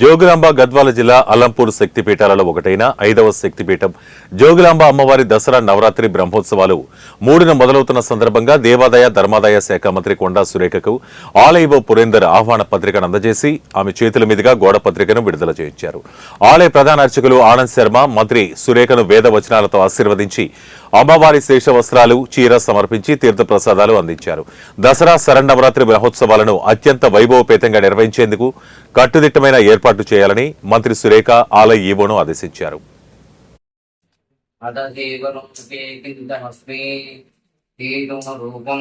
జోగులాంబ గద్వాల జిల్లా అలంపూర్ శక్తిపీఠాలలో ఒకటైన ఐదవ శక్తిపీఠం. జోగులాంబ అమ్మవారి దసరా నవరాత్రి బ్రహ్మోత్సవాలు మూడున మొదలవుతున్న సందర్భంగా దేవాదాయ ధర్మాదాయ శాఖ మంత్రి కొండా సురేఖకు ఆలయవ పురేందర్ ఆహ్వాన పత్రికను అందజేసి ఆమె చేతుల మీదుగా గోడ పత్రికను విడుదల చేయించారు. ఆలయ ప్రధాన అర్చకులు ఆనంద్ శర్మ మంత్రి సురేఖను వేద వచనాలతో ఆశీర్వదించి అమ్మవారి శేష వస్త్రాలు చీర సమర్పించి తీర్థప్రసాదాలు అందించారు. దసరా శరన్నవరాత్రి బ్రహ్మోత్సవాలను అత్యంత వైభవపేతంగా నిర్వహించేందుకు కట్టుదిట్టమైన ఏర్పాటు ఏర్పాట్లు చేయాలని మంత్రి సురేఖ ఆలయ ఈవోను ఆదేశించారు. అదదేవరుంకే రూపం